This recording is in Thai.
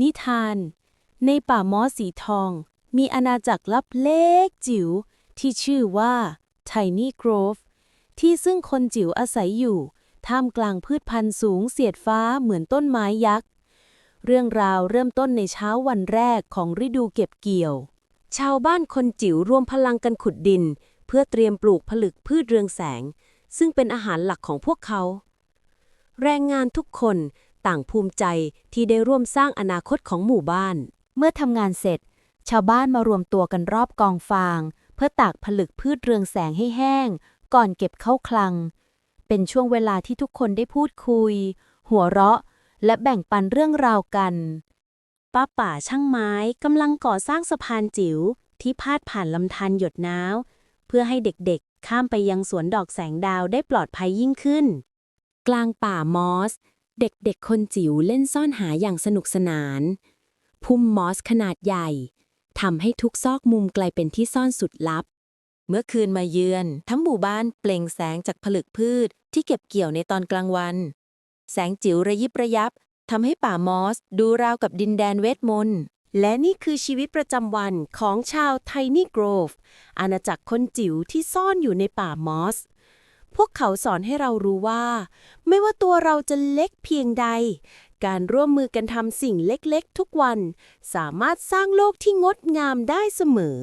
นิทาน ในป่ามอสีทอง มีอาณาจักรลับเล็กจิ๋วที่ชื่อว่า Tiny Grove ที่ซึ่งคนจิ๋วอาศัยอยู่ ท่ามกลางพืชพันธุ์สูงเสียดฟ้าเหมือนต้นไม้ยักษ์ เรื่องราวเริ่มต้นในเช้าวันแรกของฤดูเก็บเกี่ยว ชาวบ้านคนจิ๋วรวมพลังกันขุดดิน เพื่อเตรียมปลูกผลึกพืชเรืองแสง ซึ่งเป็นอาหารหลักของพวกเขา แรงงานทุกคน ต่างภูมิใจที่ได้ร่วมสร้างอนาคตของหมู่บ้าน เมื่อทำงานเสร็จ ชาวบ้านมารวมตัวกันรอบกองฟาง เพื่อตากผลึกพืชเรืองแสงให้แห้ง ก่อนเก็บเข้าคลัง เป็นช่วงเวลาที่ทุกคนได้พูดคุย หัวเราะ และแบ่งปันเรื่องราวกันป้าป่าช่างไม้กำลังก่อสร้างสะพานจิ๋วที่พาดผ่านลำธารหยดน้ำเพื่อให้เด็กๆ ข้ามไปยังสวนดอกแสงดาวได้ปลอดภัยยิ่งขึ้น กลางป่ามอส เด็กๆ คนจิ๋วเล่นซ่อนหาอย่างสนุกสนาน พุ่มมอสขนาดใหญ่ทำให้ทุกซอกมุมกลายเป็นที่ซ่อนสุดลับ เมื่อคืนมาเยือน ทั้งหมู่บ้านเปล่งแสงจากผลึกพืชที่เก็บเกี่ยวในตอนกลางวัน แสงจิ๋วระยิบระยับทำให้ป่ามอสดูราวกับดินแดนเวทมนต์และนี่คือชีวิตประจำวันของชาวไทนี่โกรฟอาณาจักรคนจิ๋วที่ซ่อนอยู่ในป่ามอส พวกเขาสอนให้เรารู้ว่า ไม่ว่าตัวเราจะเล็กเพียงใด การร่วมมือกันทำสิ่งเล็กๆ ทุกวัน สามารถสร้างโลกที่งดงามได้เสมอ